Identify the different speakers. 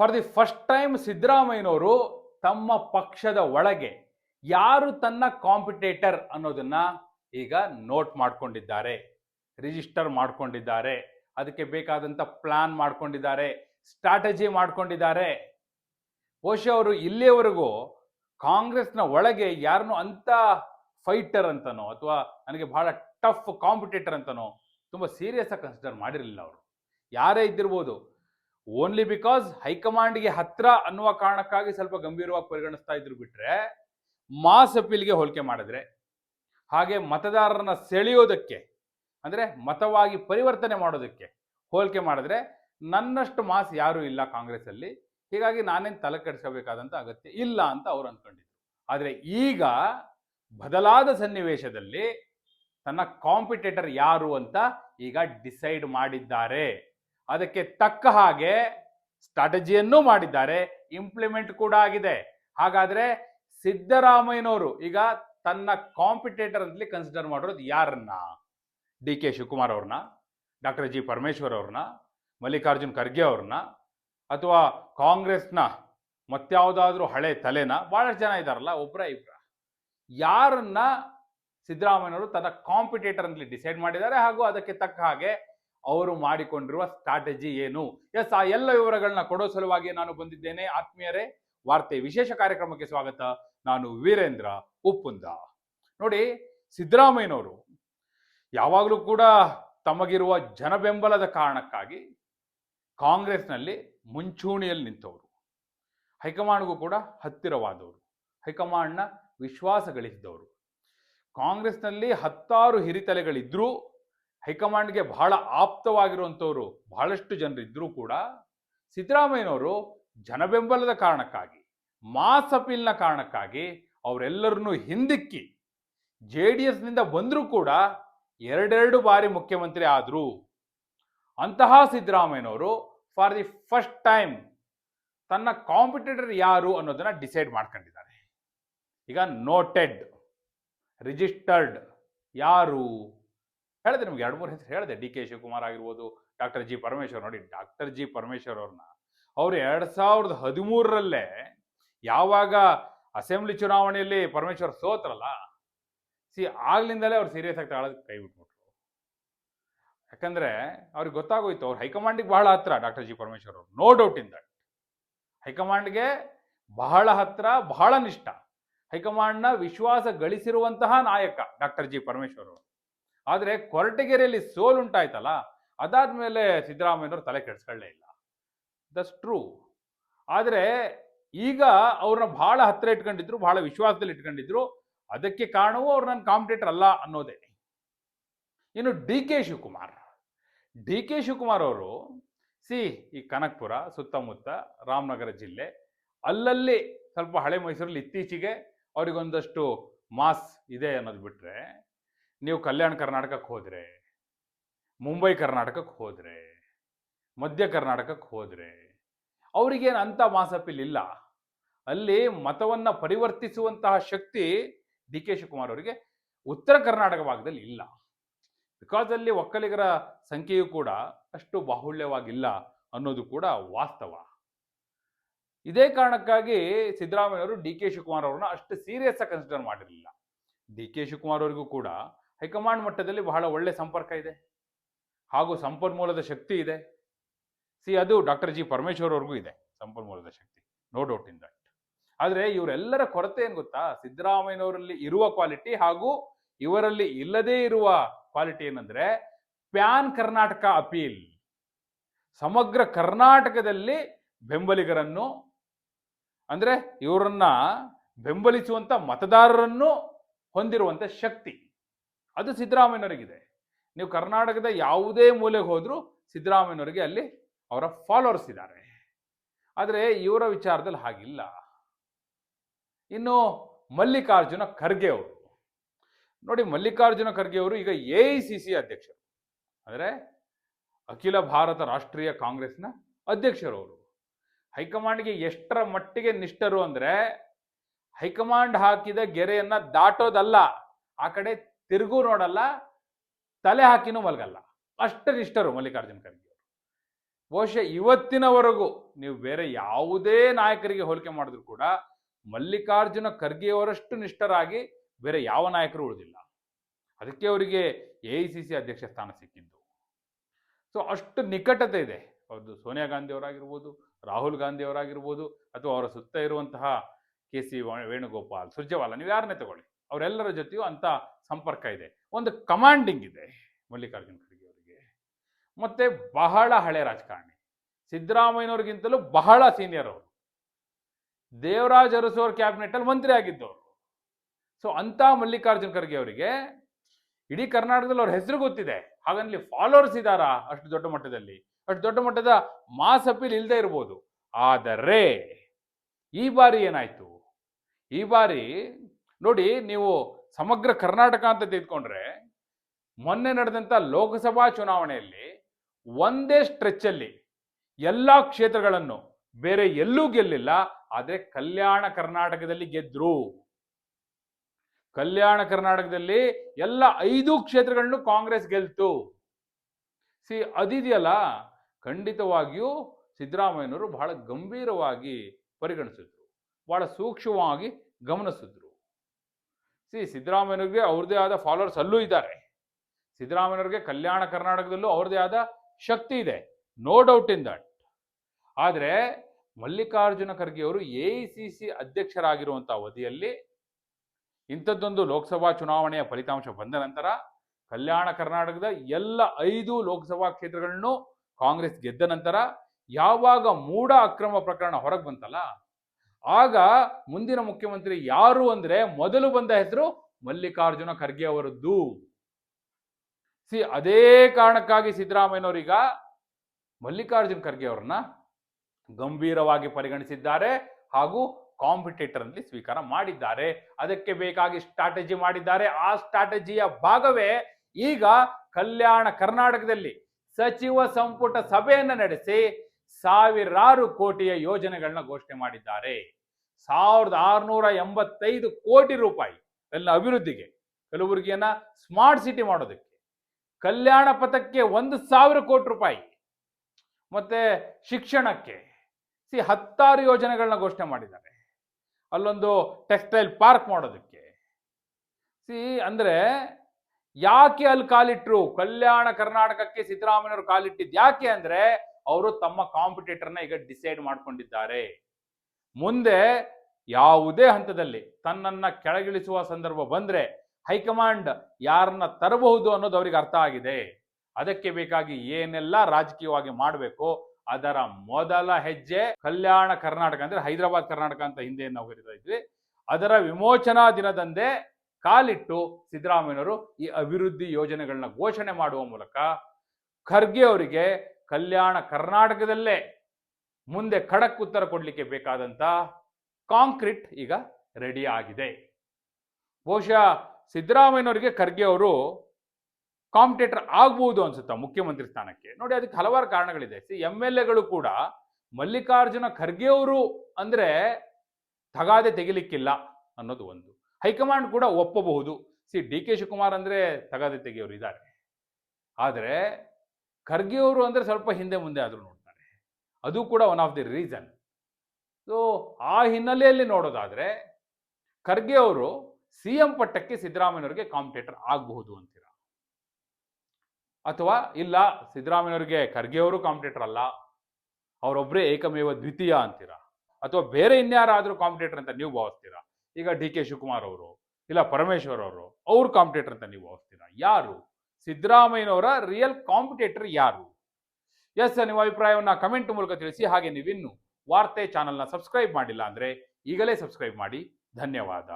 Speaker 1: For the first time ಸಿದ್ದರಾಮಯ್ಯನವರು ತಮ್ಮ ಪಕ್ಷದ ಒಳಗೆ ಯಾರು ತನ್ನ ಕಾಂಪಿಟೇಟರ್ ಅನ್ನೋದನ್ನ ಈಗ ನೋಟ್ ಮಾಡ್ಕೊಂಡಿದ್ದಾರೆ ರಿಜಿಸ್ಟರ್ ಮಾಡ್ಕೊಂಡಿದ್ದಾರೆ, ಅದಕ್ಕೆ ಬೇಕಾದಂತ ಪ್ಲಾನ್ ಮಾಡ್ಕೊಂಡಿದ್ದಾರೆ ಸ್ಟ್ರಾಟಜಿ ಮಾಡ್ಕೊಂಡಿದ್ದಾರೆ. ಬಹುಶಃ ಅವರು ಇಲ್ಲಿಯವರೆಗೂ ಕಾಂಗ್ರೆಸ್ನ ಒಳಗೆ ಯಾರನ್ನು ಅಂತ ಫೈಟರ್ ಅಂತನೋ ಅಥವಾ ನನಗೆ ಬಹಳ ಟಫ್ ಕಾಂಪಿಟೇಟರ್ ಅಂತನೋ ತುಂಬ ಸೀರಿಯಸ್ ಆಗಿ ಕನ್ಸಿಡರ್ ಮಾಡಿರಲಿಲ್ಲ ಅವರು. ಯಾರೇ ಇದ್ದಿರ್ಬೋದು ಓನ್ಲಿ ಬಿಕಾಸ್ ಹೈಕಮಾಂಡ್ಗೆ ಹತ್ರ ಅನ್ನುವ ಕಾರಣಕ್ಕಾಗಿ ಸ್ವಲ್ಪ ಗಂಭೀರವಾಗಿ ಪರಿಗಣಿಸ್ತಾ ಇದ್ರು ಬಿಟ್ರೆ ಮಾಸ್ ಅಪೀಲ್ಗೆ ಹೋಲಿಕೆ ಮಾಡಿದ್ರೆ, ಹಾಗೆ ಮತದಾರರನ್ನ ಸೆಳೆಯೋದಕ್ಕೆ, ಅಂದ್ರೆ ಮತವಾಗಿ ಪರಿವರ್ತನೆ ಮಾಡೋದಕ್ಕೆ ಹೋಲಿಕೆ ಮಾಡಿದ್ರೆ ನನ್ನಷ್ಟು ಮಾಸ್ ಯಾರೂ ಇಲ್ಲ ಕಾಂಗ್ರೆಸ್ ಅಲ್ಲಿ. ಹೀಗಾಗಿ ನಾನೇನು ತಲೆ ಕೆಡಿಸ್ಕೋಬೇಕಾದಂತ ಅಗತ್ಯ ಇಲ್ಲ ಅಂತ ಅವ್ರು ಅಂದ್ಕೊಂಡಿದ್ರು ಆದರೆ ಈಗ ಬದಲಾದ ಸನ್ನಿವೇಶದಲ್ಲಿ ತನ್ನ ಕಾಂಪಿಟೇಟರ್ ಯಾರು ಅಂತ ಈಗ ಡಿಸೈಡ್ ಮಾಡಿದ್ದಾರೆ. ಅದಕ್ಕೆ ತಕ್ಕ ಹಾಗೆ ಸ್ಟ್ರಾಟಜಿಯನ್ನು ಮಾಡಿದ್ದಾರೆ ಇಂಪ್ಲಿಮೆಂಟ್ ಕೂಡ ಆಗಿದೆ. ಹಾಗಾದ್ರೆ ಸಿದ್ದರಾಮಯ್ಯನವರು ಈಗ ತನ್ನ ಕಾಂಪಿಟೇಟರ್ ಅಂತಲೇ ಕನ್ಸಿಡರ್ ಮಾಡಿರೋದು ಯಾರನ್ನ? ಡಿ ಕೆ ಶಿವಕುಮಾರ್ ಅವ್ರನ್ನ, ಡಾಕ್ಟರ್ ಜಿ. ಪರಮೇಶ್ವರ್ ಅವ್ರನ್ನ, ಮಲ್ಲಿಕಾರ್ಜುನ್ ಖರ್ಗೆ ಅವ್ರನ್ನ, ಅಥವಾ ಕಾಂಗ್ರೆಸ್ನ ಮತ್ಯಾವುದಾದ್ರೂ ಹಳೆ ತಲೆನ ಭಾಳಷ್ಟು ಜನ ಇದ್ದಾರಲ್ಲ ಒಬ್ಬರ ಇಬ್ಬರ ಯಾರನ್ನ ಸಿದ್ದರಾಮಯ್ಯನವರು ತನ್ನ ಕಾಂಪಿಟೇಟರ್ ಅಂತಲೇ ಡಿಸೈಡ್ ಮಾಡಿದ್ದಾರೆ ಹಾಗೂ ಅದಕ್ಕೆ ತಕ್ಕ ಹಾಗೆ ಅವರು ಮಾಡಿಕೊಂಡಿರುವ ಸ್ಟ್ರಾಟಜಿ ಏನು? ಎಸ್, ಆ ಎಲ್ಲ ವಿವರಗಳನ್ನ ಕೊಡೋ ಸಲುವಾಗಿ ನಾನು ಬಂದಿದ್ದೇನೆ. ಆತ್ಮೀಯರೇ, ವಾರ್ತೆ ವಿಶೇಷ ಕಾರ್ಯಕ್ರಮಕ್ಕೆ ಸ್ವಾಗತ. ನಾನು ವೀರೇಂದ್ರ ಉಪ್ಪುಂದ. ನೋಡಿ, ಸಿದ್ದರಾಮಯ್ಯನವರು ಯಾವಾಗಲೂ ಕೂಡ ತಮಗಿರುವ ಜನಬೆಂಬಲದ ಕಾರಣಕ್ಕಾಗಿ ಕಾಂಗ್ರೆಸ್ನಲ್ಲಿ ಮುಂಚೂಣಿಯಲ್ಲಿ ನಿಂತವರು. ಹೈಕಮಾಂಡ್ಗೂ ಕೂಡ ಹತ್ತಿರವಾದವರು. ಹೈಕಮಾಂಡ್ನ ವಿಶ್ವಾಸ ಗಳಿಸಿದವರು. ಕಾಂಗ್ರೆಸ್ನಲ್ಲಿ ಹತ್ತಾರು ಹಿರಿತಲೆಗಳಿದ್ರೂ ಹೈಕಮಾಂಡ್ಗೆ ಬಹಳ ಆಪ್ತವಾಗಿರುವಂಥವರು ಬಹಳಷ್ಟು ಜನರಿದ್ದರೂ ಕೂಡ ಸಿದ್ದರಾಮಯ್ಯನವರು ಜನಬೆಂಬಲದ ಕಾರಣಕ್ಕಾಗಿ, ಮಾಸ್ ಅಪೀಲ್ನ ಕಾರಣಕ್ಕಾಗಿ ಅವರೆಲ್ಲರನ್ನೂ ಹಿಂದಿಕ್ಕಿ, ಜೆ ಡಿ ಎಸ್ನಿಂದ ಬಂದರೂ ಕೂಡ ಎರಡೆರಡು ಬಾರಿ ಮುಖ್ಯಮಂತ್ರಿ ಆದರು ಅಂತಹ ಸಿದ್ದರಾಮಯ್ಯನವರು ಫಾರ್ ದಿ ಫಸ್ಟ್ ಟೈಮ್ ತನ್ನ ಕಾಂಪಿಟೇಟರ್ ಯಾರು ಅನ್ನೋದನ್ನು ಡಿಸೈಡ್ ಮಾಡ್ಕೊಂಡಿದ್ದಾರೆ. ಈಗ ನೋಟೆಡ್, ರಿಜಿಸ್ಟರ್ಡ್ ಯಾರು? ಹೇಳಿದೆ ನಿಮ್ಗೆ ಎರಡು, ಮೂರು ಹೆಸರು ಹೇಳಿದೆ. ಡಿ ಕೆ ಶಿವಕುಮಾರ್ ಆಗಿರ್ಬೋದು, ಡಾಕ್ಟರ್ ಜಿ. ಪರಮೇಶ್ವರ್. ನೋಡಿ, ಡಾಕ್ಟರ್ ಜಿ. ಪರಮೇಶ್ವರ್ ಅವ್ರನ್ನ ಅವ್ರು ಎರಡ್ ಸಾವಿರದ ಹದಿಮೂರರಲ್ಲೇ ಯಾವಾಗ ಅಸೆಂಬ್ಲಿ ಚುನಾವಣೆಯಲ್ಲಿ ಪರಮೇಶ್ವರ್ ಸೋತ್ರಲ್ಲ, ಸಿ, ಆಗ್ಲಿಂದಲೇ ಅವ್ರು ಸೀರಿಯಸ್ ಆಗಿ ತಗೊಳ್ಳೋದಕ್ಕೆ ಕೈ ಬಿಟ್ಬಿಟ್ರು. ಯಾಕಂದ್ರೆ ಅವ್ರಿಗೆ ಗೊತ್ತಾಗೋಯ್ತು, ಅವ್ರು ಹೈಕಮಾಂಡಿಗೆ ಬಹಳ ಹತ್ರ ಡಾಕ್ಟರ್ ಜಿ. ಪರಮೇಶ್ವರ್ ಅವರು. ನೋ ಡೌಟ್ ಇನ್ ದಟ್ ಹೈಕಮಾಂಡ್ಗೆ ಬಹಳ ಹತ್ರ, ಬಹಳ ನಿಷ್ಠ. ಹೈಕಮಾಂಡ್ನ ವಿಶ್ವಾಸ ಗಳಿಸಿರುವಂತಹ ನಾಯಕ ಡಾಕ್ಟರ್ ಜಿ. ಪರಮೇಶ್ವರ್ ಅವರು. ಆದರೆ ಕೊರಟಗೆರೆಯಲ್ಲಿ ಸೋಲುಂಟಾಯ್ತಲ್ಲ ಅದಾದ್ಮೇಲೆ ಸಿದ್ದರಾಮಯ್ಯನವರು ತಲೆ ಕೆಡಿಸ್ಕೊಳ್ಳೇ ಇಲ್ಲ. ದಟ್ಸ್ ಟ್ರೂ ಆದರೆ ಈಗ ಅವ್ರನ್ನ ಬಹಳ ಹತ್ತಿರ ಇಟ್ಕೊಂಡಿದ್ರು ಬಹಳ ವಿಶ್ವಾಸದಲ್ಲಿ ಇಟ್ಕೊಂಡಿದ್ರು, ಅದಕ್ಕೆ ಕಾರಣವೂ ಅವ್ರು ನನ್ನ ಕಾಂಪಿಟೇಟರ್ ಅಲ್ಲ ಅನ್ನೋದೇ. ಇನ್ನು D K Shivakumar. D K Shivakumar ಅವರು, ಸಿ, ಈ ಕನಕ್ಪುರ, ಸುತ್ತಮುತ್ತ ರಾಮನಗರ ಜಿಲ್ಲೆ, ಅಲ್ಲಲ್ಲಿ ಸ್ವಲ್ಪ ಹಳೆ ಮೈಸೂರಲ್ಲಿ ಇತ್ತೀಚೆಗೆ ಅವರಿಗೊಂದಷ್ಟು ಮಾಸ್ ಇದೆ ಅನ್ನೋದು ಬಿಟ್ರೆ ನೀವು ಕಲ್ಯಾಣ ಕರ್ನಾಟಕಕ್ಕೆ ಹೋದರೆ, ಮುಂಬೈ ಕರ್ನಾಟಕಕ್ಕೆ ಹೋದರೆ, ಮಧ್ಯ ಕರ್ನಾಟಕಕ್ಕೆ ಹೋದರೆ, ಅವರಿಗೇನು ಅಂಥ ಮಾಸ್ ಇಲ್ಲ. ಅಲ್ಲಿ ಮತವನ್ನು ಪರಿವರ್ತಿಸುವಂತಹ ಶಕ್ತಿ ಡಿ ಕೆ ಶಿವಕುಮಾರ್ ಅವರಿಗೆ ಉತ್ತರ ಕರ್ನಾಟಕ ಭಾಗದಲ್ಲಿ ಇಲ್ಲ. ಬಿಕಾಸ್ ಅಲ್ಲಿ ಒಕ್ಕಲಿಗರ ಸಂಖ್ಯೆಯು ಕೂಡ ಅಷ್ಟು ಬಾಹುಳ್ಯವಾಗಿಲ್ಲ ಅನ್ನೋದು ಕೂಡ ವಾಸ್ತವ. ಇದೇ ಕಾರಣಕ್ಕಾಗಿ ಸಿದ್ದರಾಮಯ್ಯವರು ಡಿ ಕೆ ಶಿವಕುಮಾರ್ ಅವ್ರನ್ನ ಅಷ್ಟು ಸೀರಿಯಸ್ ಆಗಿ ಕನ್ಸಿಡರ್ ಮಾಡಿರಲಿಲ್ಲ. ಡಿ ಕೆ ಶಿವಕುಮಾರ್ ಅವರಿಗೂ ಕೂಡ ಹೈಕಮಾಂಡ್ ಮಟ್ಟದಲ್ಲಿ ಬಹಳ ಒಳ್ಳೆ ಸಂಪರ್ಕ ಇದೆ. ಹಾಗೂ ಸಂಪನ್ಮೂಲದ ಶಕ್ತಿ ಇದೆ. ಸಿ, ಅದು ಡಾಕ್ಟರ್ ಜಿ ಪರಮೇಶ್ವರ್ ಅವ್ರಿಗೂ ಇದೆ ಸಂಪನ್ಮೂಲದ ಶಕ್ತಿ. ನೋ ಡೌಟ್ ಇನ್ ದಟ್ ಆದರೆ ಇವರೆಲ್ಲರ ಕೊರತೆ ಏನು ಗೊತ್ತಾ? ಸಿದ್ದರಾಮಯ್ಯನವರಲ್ಲಿ ಇರುವ ಕ್ವಾಲಿಟಿ ಹಾಗೂ ಇವರಲ್ಲಿ ಇಲ್ಲದೇ ಇರುವ ಕ್ವಾಲಿಟಿ ಏನಂದ್ರೆ ಪ್ಯಾನ್ ಕರ್ನಾಟಕ ಅಪೀಲ್. ಸಮಗ್ರ ಕರ್ನಾಟಕದಲ್ಲಿ ಬೆಂಬಲಿಗರನ್ನು, ಅಂದರೆ ಇವರನ್ನ ಬೆಂಬಲಿಸುವಂಥ ಮತದಾರರನ್ನು ಹೊಂದಿರುವಂಥ ಶಕ್ತಿ. ಅದು ಸಿದ್ದರಾಮಯ್ಯನವರಿಗಿದೆ. ನೀವು ಕರ್ನಾಟಕದ ಯಾವುದೇ ಮೂಲೆಗೆ ಹೋದರೂ ಸಿದ್ದರಾಮಯ್ಯನವರಿಗೆ ಅಲ್ಲಿ ಅವರ ಫಾಲೋವರ್ಸ್ ಇದ್ದಾರೆ. ಆದರೆ ಇವರ ವಿಚಾರದಲ್ಲಿ ಹಾಗಿಲ್ಲ. ಇನ್ನು ಮಲ್ಲಿಕಾರ್ಜುನ ಖರ್ಗೆ ಅವರು. ನೋಡಿ ಮಲ್ಲಿಕಾರ್ಜುನ ಖರ್ಗೆ ಅವರು ಈಗ ಎ ಐ ಸಿ ಸಿ ಅಧ್ಯಕ್ಷರು. ಅಂದರೆ ಅಖಿಲ ಭಾರತ ರಾಷ್ಟ್ರೀಯ ಕಾಂಗ್ರೆಸ್ನ ಅಧ್ಯಕ್ಷರು ಅವರು. ಹೈಕಮಾಂಡ್ಗೆ ಎಷ್ಟರ ಮಟ್ಟಿಗೆ ನಿಷ್ಠರು ಅಂದರೆ ಹೈಕಮಾಂಡ್ ಹಾಕಿದ ಗೆರೆಯನ್ನು ದಾಟೋದಲ್ಲ, ಆ ಕಡೆ ತಿರುಗೂ ನೋಡಲ್ಲ, ತಲೆ ಹಾಕಿನೂ ಮಲಗಲ್ಲ. ಅಷ್ಟು ನಿಷ್ಠರು ಮಲ್ಲಿಕಾರ್ಜುನ ಖರ್ಗೆ ಬಹುಶಃ ಇವತ್ತಿನವರೆಗೂ ನೀವು ಬೇರೆ ಯಾವುದೇ ನಾಯಕರಿಗೆ ಹೋಲಿಕೆ ಮಾಡಿದ್ರು ಕೂಡ ಮಲ್ಲಿಕಾರ್ಜುನ ಖರ್ಗೆಯವರಷ್ಟು ನಿಷ್ಠರಾಗಿ ಬೇರೆ ಯಾವ ನಾಯಕರು ಉಳಿದಿಲ್ಲ. ಅದಕ್ಕೆ ಅವರಿಗೆ ಎ ಐ ಸಿ ಸಿ ಅಧ್ಯಕ್ಷ ಸ್ಥಾನ ಸಿಕ್ಕಿದ್ದು. ಸೊ ಅಷ್ಟು ನಿಕಟತೆ ಇದೆ. ಅವ್ರದ್ದು ಸೋನಿಯಾ ಗಾಂಧಿ ಅವರಾಗಿರ್ಬೋದು, ರಾಹುಲ್ ಗಾಂಧಿ ಅವರಾಗಿರ್ಬೋದು, ಅಥವಾ ಅವರ ಸುತ್ತ ಇರುವಂತಹ ಕೆ ಸಿ ವೇಣುಗೋಪಾಲ್, ಸುರ್ಜೇವಾಲ, ನೀವು ಯಾರನ್ನೇ ತಗೊಳ್ಳಿ. ಅವರೆಲ್ಲರ ಜೊತೆಯೂ ಅಂತ ಸಂಪರ್ಕ ಇದೆ. ಒಂದು ಕಮಾಂಡಿಂಗ್ ಇದೆ ಮಲ್ಲಿಕಾರ್ಜುನ ಖರ್ಗೆ ಅವರಿಗೆ. ಮತ್ತೆ ಬಹಳ ಹಳೆ ರಾಜಕಾರಣಿ. ಸಿದ್ದರಾಮಯ್ಯನವ್ರಿಗಿಂತಲೂ ಬಹಳ ಸೀನಿಯರ್ ಅವರು. ದೇವರಾಜ್ ಅರಸು ಅವ್ರ ಕ್ಯಾಬಿನೆಟ್ ಅಲ್ಲಿ ಮಂತ್ರಿ ಆಗಿದ್ದವರು. ಸೊ ಅಂತ ಮಲ್ಲಿಕಾರ್ಜುನ ಖರ್ಗೆ ಅವರಿಗೆ ಇಡೀ ಕರ್ನಾಟಕದಲ್ಲಿ ಅವ್ರ ಹೆಸರು ಗೊತ್ತಿದೆ. ಹಾಗನ್ಲಿ ಫಾಲೋವರ್ಸ್ ಇದ್ದಾರಾ ಅಷ್ಟು ದೊಡ್ಡ ಮಟ್ಟದಲ್ಲಿ? ಅಷ್ಟು ದೊಡ್ಡ ಮಟ್ಟದ ಮಾಸ್ ಅಪೀಲ್ ಇಲ್ಲದೆ ಇರ್ಬೋದು. ಆದರೆ ಈ ಬಾರಿ ಏನಾಯ್ತು? ಈ ಬಾರಿ ನೋಡಿ ನೀವು ಸಮಗ್ರ ಕರ್ನಾಟಕ ಅಂತ ತೆಗೆದುಕೊಂಡ್ರೆ ಮೊನ್ನೆ ನಡೆದಂತ ಲೋಕಸಭಾ ಚುನಾವಣೆಯಲ್ಲಿ ಒಂದೇ ಸ್ಟ್ರೆಚ್ ಅಲ್ಲಿ ಎಲ್ಲಾ ಕ್ಷೇತ್ರಗಳನ್ನು, ಬೇರೆ ಎಲ್ಲೂ ಗೆಲ್ಲಿಲ್ಲ, ಆದ್ರೆ ಕಲ್ಯಾಣ ಕರ್ನಾಟಕದಲ್ಲಿ ಗೆದ್ರು. ಕಲ್ಯಾಣ ಕರ್ನಾಟಕದಲ್ಲಿ ಎಲ್ಲ ಐದು ಕ್ಷೇತ್ರಗಳನ್ನು ಕಾಂಗ್ರೆಸ್ ಗೆಲ್ತು. ಸಿ ಅದಿದೆಯಲ್ಲ ಖಂಡಿತವಾಗಿಯೂ ಸಿದ್ದರಾಮಯ್ಯನವರು ಬಹಳ ಗಂಭೀರವಾಗಿ ಪರಿಗಣಿಸಿದ್ರು. ಬಹಳ ಸೂಕ್ಷ್ಮವಾಗಿ ಗಮನಿಸಿದ್ರು. ಸಿ ಸಿದ್ದರಾಮಯ್ಯನವ್ರಿಗೆ ಅವ್ರದೇ ಆದ ಫಾಲೋವರ್ಸ್ ಅಲ್ಲೂ ಇದ್ದಾರೆ. ಸಿದ್ದರಾಮಯ್ಯನವ್ರಿಗೆ ಕಲ್ಯಾಣ ಕರ್ನಾಟಕದಲ್ಲೂ ಅವ್ರದೇ ಆದ ಶಕ್ತಿ ಇದೆ. ನೋ ಡೌಟ್ ಇನ್ ದಟ್ ಆದರೆ, ಮಲ್ಲಿಕಾರ್ಜುನ ಖರ್ಗೆ ಅವರು ಎ ಸಿ ಸಿ ಅಧ್ಯಕ್ಷರಾಗಿರುವಂಥ ಅವಧಿಯಲ್ಲಿ ಇಂಥದ್ದೊಂದು ಲೋಕಸಭಾ ಚುನಾವಣೆಯ ಫಲಿತಾಂಶ ಬಂದ ನಂತರ ಕಲ್ಯಾಣ ಕರ್ನಾಟಕದ ಎಲ್ಲ ಐದು ಲೋಕಸಭಾ ಕ್ಷೇತ್ರಗಳನ್ನು ಕಾಂಗ್ರೆಸ್ ಗೆದ್ದ ನಂತರ ಯಾವಾಗ ಮೂಢ ಅಕ್ರಮ ಪ್ರಕರಣ ಹೊರಗೆ ಬಂತಲ್ಲ ಆಗ ಮುಂದಿನ ಮುಖ್ಯಮಂತ್ರಿ ಯಾರು ಅಂದ್ರೆ ಮೊದಲು ಬಂದ ಹೆಸರು ಮಲ್ಲಿಕಾರ್ಜುನ ಖರ್ಗೆ ಅವರದ್ದು. ಸಿ, ಅದೇ ಕಾರಣಕ್ಕಾಗಿ ಸಿದ್ದರಾಮಯ್ಯನವರೀಗ ಮಲ್ಲಿಕಾರ್ಜುನ ಖರ್ಗೆ ಅವರನ್ನ ಗಂಭೀರವಾಗಿ ಪರಿಗಣಿಸಿದ್ದಾರೆ ಹಾಗೂ ಕಾಂಪಿಟೇಟರ್ ಅಲ್ಲಿ ಸ್ವೀಕಾರ ಮಾಡಿದ್ದಾರೆ. ಅದಕ್ಕೆ ಬೇಕಾಗಿ ಸ್ಟ್ರಾಟಜಿ ಮಾಡಿದ್ದಾರೆ. ಆ ಸ್ಟ್ರಾಟಜಿಯ ಭಾಗವೇ ಈಗ ಕಲ್ಯಾಣ ಕರ್ನಾಟಕದಲ್ಲಿ ಸಚಿವ ಸಂಪುಟ ಸಭೆಯನ್ನು ನಡೆಸಿ ಸಾವಿರಾರು ಕೋಟಿಯ ಯೋಜನೆಗಳನ್ನ ಘೋಷಣೆ ಮಾಡಿದ್ದಾರೆ. ಸಾವಿರದ ಆರುನೂರ ಎಂಬತ್ತೈದು ಕೋಟಿ ರೂಪಾಯಿ ಎಲ್ಲ ಅಭಿವೃದ್ಧಿಗೆ, ಕಲಬುರಗಿಯನ್ನ ಸ್ಮಾರ್ಟ್ ಸಿಟಿ ಮಾಡೋದಕ್ಕೆ, ಕಲ್ಯಾಣ ಪಥಕ್ಕೆ ಒಂದು ಸಾವಿರ ಕೋಟಿ ರೂಪಾಯಿ, ಮತ್ತೆ ಶಿಕ್ಷಣಕ್ಕೆ, ಸಿ ಹತ್ತಾರು ಯೋಜನೆಗಳನ್ನ ಘೋಷಣೆ ಮಾಡಿದ್ದಾರೆ. ಅಲ್ಲೊಂದು ಟೆಕ್ಸ್ಟೈಲ್ ಪಾರ್ಕ್ ಮಾಡೋದಕ್ಕೆ, ಸಿ ಅಂದ್ರೆ ಯಾಕೆ ಅಲ್ಲಿ ಕಾಲಿಟ್ರು? ಕಲ್ಯಾಣ ಕರ್ನಾಟಕಕ್ಕೆ ಸಿದ್ದರಾಮಯ್ಯವರು ಕಾಲಿಟ್ಟಿದ್ದು ಯಾಕೆ ಅಂದ್ರೆ ಅವರು ತಮ್ಮ ಕಾಂಪಿಟೇಟರ್ನ ಈಗ ಡಿಸೈಡ್ ಮಾಡ್ಕೊಂಡಿದ್ದಾರೆ. ಮುಂದೆ ಯಾವುದೇ ಹಂತದಲ್ಲಿ ತನ್ನನ್ನ ಕೆಳಗಿಳಿಸುವ ಸಂದರ್ಭ ಬಂದ್ರೆ ಹೈಕಮಾಂಡ್ ಯಾರನ್ನ ತರಬಹುದು ಅನ್ನೋದು ಅವರಿಗೆ ಅರ್ಥ ಆಗಿದೆ. ಅದಕ್ಕೆ ಬೇಕಾಗಿ ಏನೆಲ್ಲ ರಾಜಕೀಯವಾಗಿ ಮಾಡಬೇಕು ಅದರ ಮೊದಲ ಹೆಜ್ಜೆ ಕಲ್ಯಾಣ ಕರ್ನಾಟಕ ಅಂದ್ರೆ ಹೈದರಾಬಾದ್ ಕರ್ನಾಟಕ ಅಂತ ಹಿಂದೆ ನಾವು ಕರಿತಾ ಇದ್ವಿ. ಅದರ ವಿಮೋಚನಾ ದಿನದಂದೇ ಕಾಲಿಟ್ಟು ಸಿದ್ದರಾಮಯ್ಯನವರು ಈ ಅಭಿವೃದ್ಧಿ ಯೋಜನೆಗಳನ್ನ ಘೋಷಣೆ ಮಾಡುವ ಮೂಲಕ ಖರ್ಗೆ ಅವರಿಗೆ ಕಲ್ಯಾಣ ಕರ್ನಾಟಕದಲ್ಲೇ ಮುಂದೆ ಖಡಕ್ ಉತ್ತರ ಕೊಡಲಿಕ್ಕೆ ಬೇಕಾದಂಥ ಕಾಂಕ್ರೀಟ್ ಈಗ ರೆಡಿ ಆಗಿದೆ. ಬಹುಶಃ ಸಿದ್ದರಾಮಯ್ಯನವರಿಗೆ ಖರ್ಗೆ ಅವರು ಕಾಂಪಿಟೇಟರ್ ಆಗ್ಬೋದು ಅನ್ಸುತ್ತಾ ಮುಖ್ಯಮಂತ್ರಿ ಸ್ಥಾನಕ್ಕೆ? ನೋಡಿ, ಅದಕ್ಕೆ ಹಲವಾರು ಕಾರಣಗಳಿದೆ. ಸಿ ಎಂ ಎಲ್ ಎಗಳು ಕೂಡ ಮಲ್ಲಿಕಾರ್ಜುನ ಖರ್ಗೆ ಅವರು ಅಂದ್ರೆ ತಗಾದೆ ತೆಗಿಲಿಕ್ಕಿಲ್ಲ ಅನ್ನೋದು ಒಂದು. ಹೈಕಮಾಂಡ್ ಕೂಡ ಒಪ್ಪಬಹುದು. ಸಿ, ಡಿ ಕೆ ಶಿವಕುಮಾರ್ ಅಂದ್ರೆ ತಗಾದೆ ತೆಗೆಯೋರು ಇದ್ದಾರೆ ಆದರೆ ಖರ್ಗೆ ಅವರು ಅಂದ್ರೆ ಸ್ವಲ್ಪ ಹಿಂದೆ ಮುಂದೆ ಆದರೂ ನೋಡ್ತಾರೆ. ಅದು ಕೂಡ one of the reason so ಆ ಹಿನ್ನೆಲೆಯಲ್ಲಿ ನೋಡೋದಾದ್ರೆ ಖರ್ಗೆ ಅವರು ಸಿ ಎಂ ಪಟ್ಟಕ್ಕೆ ಸಿದ್ದರಾಮಯ್ಯವರಿಗೆ ಕಾಂಪಿಟೇಟರ್ ಆಗಬಹುದು ಅಂತೀರಾ. ಅಥವಾ ಇಲ್ಲ, ಸಿದ್ದರಾಮಯ್ಯನವರಿಗೆ ಖರ್ಗೆ ಅವರು ಕಾಂಪಿಟೇಟರ್ ಅಲ್ಲ ಅವರೊಬ್ಬರೇ ಏಕಮೇವ ದ್ವಿತೀಯ ಅಂತೀರಾ. ಅಥವಾ ಬೇರೆ ಇನ್ಯಾರಾದರೂ ಕಾಂಪಿಟೇಟರ್ ಅಂತ ನೀವು ಭಾವಿಸ್ತೀರಾ. ಈಗ ಡಿ ಕೆ ಶಿವಕುಮಾರ್ ಅವರು, ಇಲ್ಲ ಪರಮೇಶ್ವರ್ ಅವರು, ಅವ್ರ ಕಾಂಪಿಟೇಟರ್ ಅಂತ ನೀವು ಭಾವಿಸ್ತೀರಾ. ಯಾರು? ಸಿದ್ದರಾಮಯ್ಯನವರ ರಿಯಲ್ ಕಾಂಪಿಟೇಟರ್ ಯಾರು? ಎಸ್ ನಿಮ್ಮ ಅಭಿಪ್ರಾಯವನ್ನು ಕಮೆಂಟ್ ಮೂಲಕ ತಿಳಿಸಿ, ಹಾಗೆ ನೀವಿನ್ನು ವಾರ್ತೆ ಚಾನಲ್ನ ಸಬ್ಸ್ಕ್ರೈಬ್ ಮಾಡಿಲ್ಲ ಅಂದರೆ ಈಗಲೇ ಸಬ್ಸ್ಕ್ರೈಬ್ ಮಾಡಿ. ಧನ್ಯವಾದ.